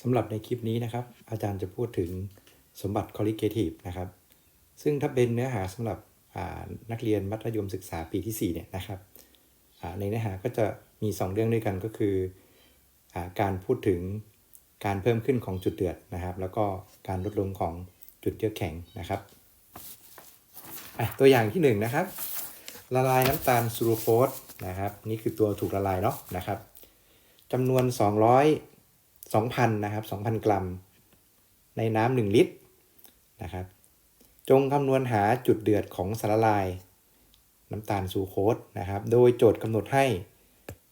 สำหรับในคลิปนี้นะครับ อาจารย์จะพูดถึงสมบัติ colligative นะครับ ซึ่งถ้าเป็นเนื้อหาสำหรับนักเรียนมัธยมศึกษาปีที่4เนี่ยนะครับในเนื้อหาก็จะมี 2 เรื่องด้วยกันก็คืออการพูดถึงการเพิ่มขึ้นของจุดเดือดนะครับ แล้วก็การลดลงของจุดเยือกแข็งนะครับตัวอย่างที่1นะครับ ละลายน้ำตาลซูโรโฟสนะครับ นี่คือตัวถูกละลายเนาะนะครับจำนวน 200 2,000นะครับ2,000 กรัม ในน้ำ1ลิตรนะครับ จงคำนวณหาจุดเดือดของสารละลาย น้ำตาลซูโคสนะครับ โดยโจทย์กำหนดให้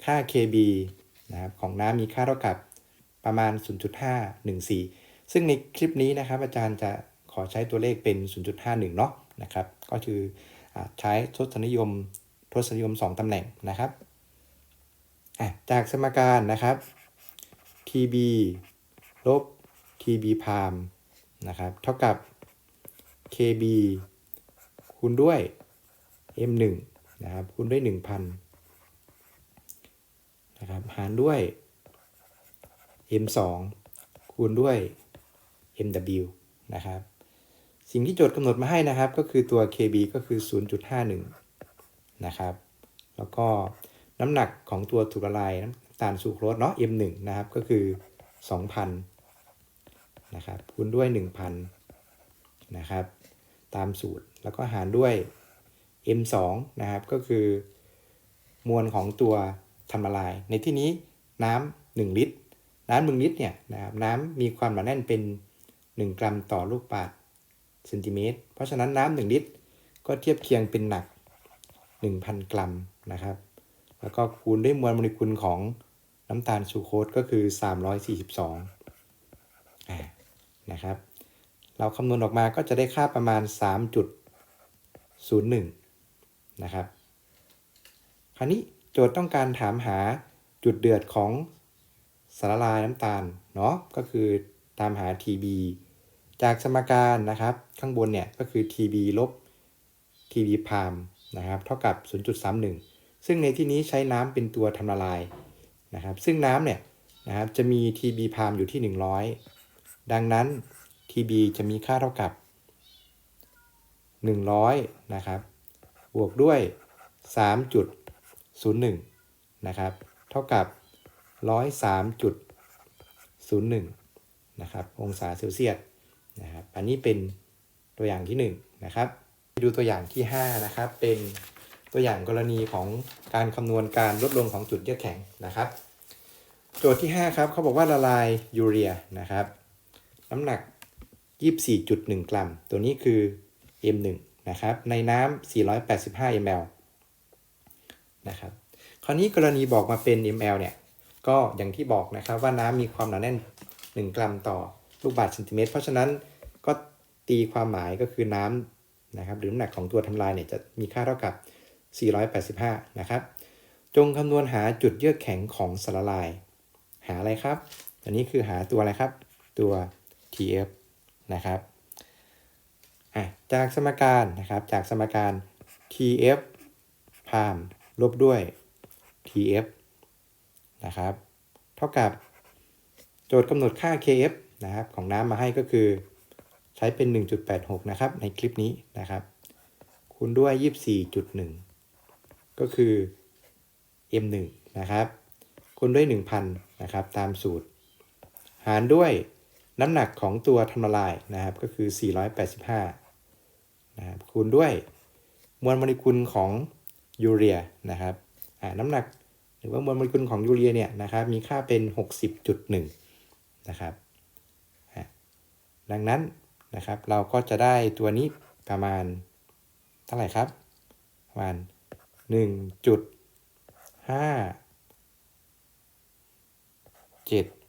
ค่า Kb นะครับของน้ำมีค่าเท่ากับประมาณ 0.514 ซึ่งในคลิปนี้นะครับ อาจารย์จะขอใช้ตัวเลขเป็น 0.51 เนาะนะครับ ก็คืออใช้ทศนิยมทศนิยม 2ตำแหน่งนะครับจากสมการนะครับ TB ลบ TB พามนะครับ เท่ากับ KB คูณด้วย M1 นะครับคูณด้วย 1,000นะครับหารด้วย M2 คูณด้วย MW นะครับ สิ่งที่โจทย์กำหนดมาให้นะครับ ก็คือตัว KB ก็คือ 0.51 นะครับ แล้วก็น้ำหนักของตัวถูกละลายน้ำ ตาลซูโครสเนาะ M1 นะครับ ก็คือ 2,000 นะครับ คูณด้วย 1,000 นะครับ ตามสูตร แล้วก็หารด้วย M2 นะครับ ก็คือมวลของตัวทำละลาย ในที่นี้น้ำ1ลิตร น้ำ1ลิตรเนี่ยนะครับน้ำมีความหนาแน่นเป็น 1 กรัมต่อลูกบาศก์เซนติเมตร เพราะฉะนั้นน้ำ1ลิตร ก็เทียบเคียงเป็นหนัก 1,000 กรัมนะครับ แล้วก็คูณด้วยมวลโมเลกุลของน้ำตาลซูโคสก็คือ 342อ่านะครับ เราคำนวณออกมาก็จะได้ค่าประมาณ 3.01 นะครับ คราวนี้โจทย์ต้องการถามหาจุดเดือดของสารละลายน้ำตาลเนาะก็คือตามหา TB จากสมการนะครับ ข้างบนเนี่ยก็คือ TB ลบ TB พามนะครับ เท่ากับ 0.31 ซึ่งในที่นี้ใช้น้ำเป็นตัวทำละลายนะครับซึ่งน้ำเนี่ยนะครับจะมี TB พามอยู่ที่ 100 ดังนั้น TB จะมีค่าเท่ากับ 100นะครับบวกด้วย 3.01นะครับเท่ากับ 103.01นะครับองศาเซลเซียสนะครับอันนี้เป็นตัวอย่างที่1นะครับดูตัวอย่างที่5นะครับเป็น ตัวอย่างกรณีของการคำนวณการลดลงของจุดเยือกแข็งนะครับ โจทย์ที่ 5 ครับเขาบอกว่าละลายยูเรียนะครับน้ำหนัก 24.1 กรัม ตัวนี้คือ M1 นะครับในน้ำ485 ml นะครับคราวนี้กรณีบอกมาเป็น ml เนี่ยก็อย่างที่บอกนะครับว่าน้ำมีความหนาแน่น 1 กรัมต่อลูกบาศก์เซนติเมตร เพราะฉะนั้นก็ตีความหมายก็คือน้ำนะครับหรือน้ำหนักของตัวทำลายเนี่ยจะมีค่าเท่ากับ 485 นะครับ จงคำนวณหาจุดเยือกแข็งของสารละลาย หาอะไรครับ อันนี้คือหาตัวอะไรครับ ตัว TF นะครับจากสมการนะครับ จากสมการ TF พามลบด้วย TF นะครับ เท่ากับโจทย์กำหนดค่า KF นะครับของน้ำมาให้ก็คือใช้เป็น 1.86 นะครับ ในคลิปนี้นะครับ คูณด้วย 24.1 ก็คือ M1 นะครับคูณด้วย 1,000นะครับตามสูตร หารด้วยน้ำหนักของตัวทำละลายนะครับก็คือ 485นะครับคูณด้วยมวลโมเลกุลของยูเรียนะครับน้ำหนักหรือว่ามวลโมเลกุลของยูเรียเนี่ยนะครับมีค่าเป็น 60.1นะครับดังนั้นนะครับเราก็จะได้ตัวนี้ประมาณเท่าไหร่ครับ ประมาณ 1.5 7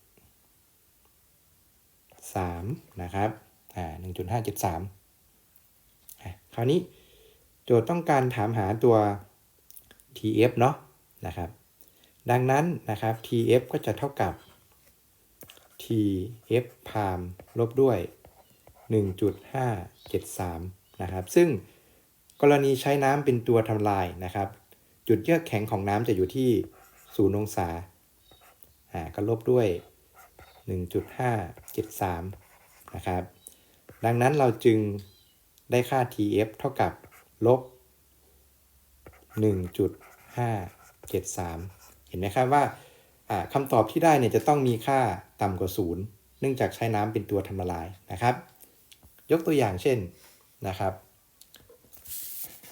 3นะครับ อ่า1.573อะคราวนี้โจทย์ต้องการถามหาตัว TF เนาะนะครับ ดังนั้นนะครับ TF ก็จะเท่ากับ TF พามลบด้วย 1.573 นะครับ ซึ่ง กรณีใช้น้ำเป็นตัวทำลายนะครับ จุดเยือกแข็งของน้ำจะอยู่ที่0องศาอ่าก็ลบด้วย 1.573 นะครับ ดังนั้นเราจึงได้ค่า TF เท่ากับลบ 1.573 เห็นไหมครับว่าอ่าคำตอบที่ได้เนี่ยจะต้องมีค่าต่ำกว่า 0 เนื่องจากใช้น้ำเป็นตัวทำละลายนะครับ ยกตัวอย่างเช่นนะครับ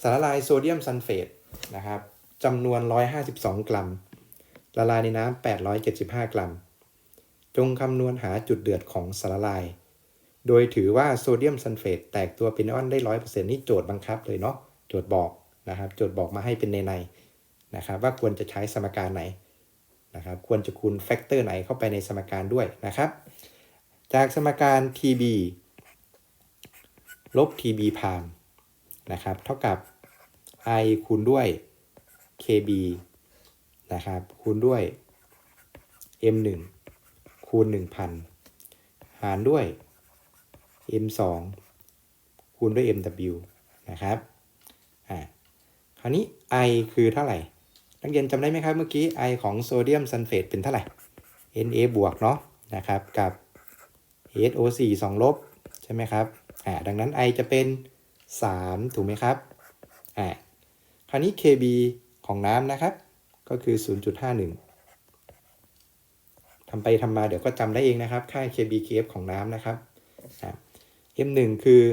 สารละลายโซเดียมซัลเฟตนะครับจำนวน 152 กรัม ละลายในน้ำ 875 กรัม จงคำนวณหาจุดเดือดของสารละลาย โดยถือว่าโซเดียมซัลเฟตแตกตัวเป็นไอออนได้ 100%นี่โจทย์บังคับเลยเนาะ โจทย์บอกนะครับ โจทย์บอกมาให้เป็นในในนะครับว่าควรจะใช้สมการไหนนะครับ ควรจะคูณแฟกเตอร์ไหนเข้าไปในสมการด้วยนะครับ จากสมการ TB ลบ TB พามนะครับ เท่ากับ I คูณด้วย KB นะครับ คูณด้วย M1 คูณ 1,000 หารด้วย M2 คูณด้วย MW นะครับ อ่า คราวนี้ I คือเท่าไหร่ นักเรียนจำได้ไหมครับเมื่อกี้ I ของโซเดียมซัลเฟตเป็นเท่าไหร่ Na บวกเนาะนะครับ กับ HO4 2 ลบ ใช่ไหมครับ อ่า ดังนั้น I จะเป็น 3 ถูกไหมครับ อ่า ราวนี้ KB ของน้ำนะครับ ก็คือ 0.51ทำไปทำมาเดี๋ยวก็จำได้เองนะครับ ค่า KB KF ของน้ำนะครับ M1 คือ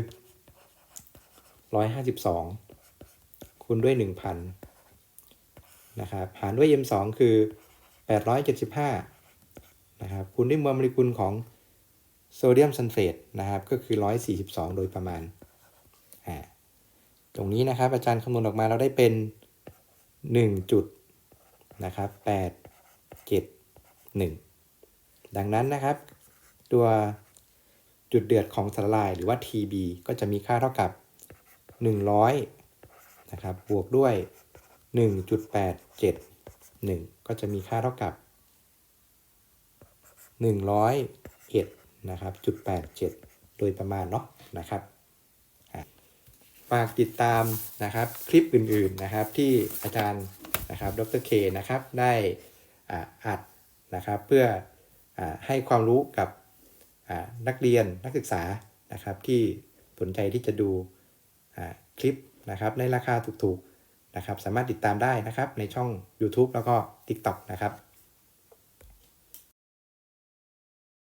152 คูณด้วย 1,000 นะครับ หารด้วย M2 คือ 875 นะครับ คูณด้วยมวลโมเลกุลของโซเดียมซัลเฟตนะครับ ก็คือ 142 โดยประมาณ อ่า ตรงนี้นะครับ อาจารย์คำนวณออกมาเราได้เป็น1จุดนะครับ8 7 1 ดังนั้นนะครับ ตัวจุดเดือดของสารละลายหรือว่า TB ก็จะมีค่าเท่ากับ 100นะครับบวกด้วย 1.871 ก็จะมีค่าเท่ากับ 101นะครับจุด87 โดยประมาณเนาะนะครับ ฝากติดตามนะครับคลิปอื่นๆนะครับที่อาจารย์นะครับดรเคนะครับได้อ,อัดนะครับเพื่ออให้ความรู้กับนักเรียนนักศึกษานะครับที่สนใจที่จะดูคลิปนะครับในราคาถูกๆนะครับสามารถติดตามได้นะครับในช่อง YouTube แล้วก็ TikTok นะครับ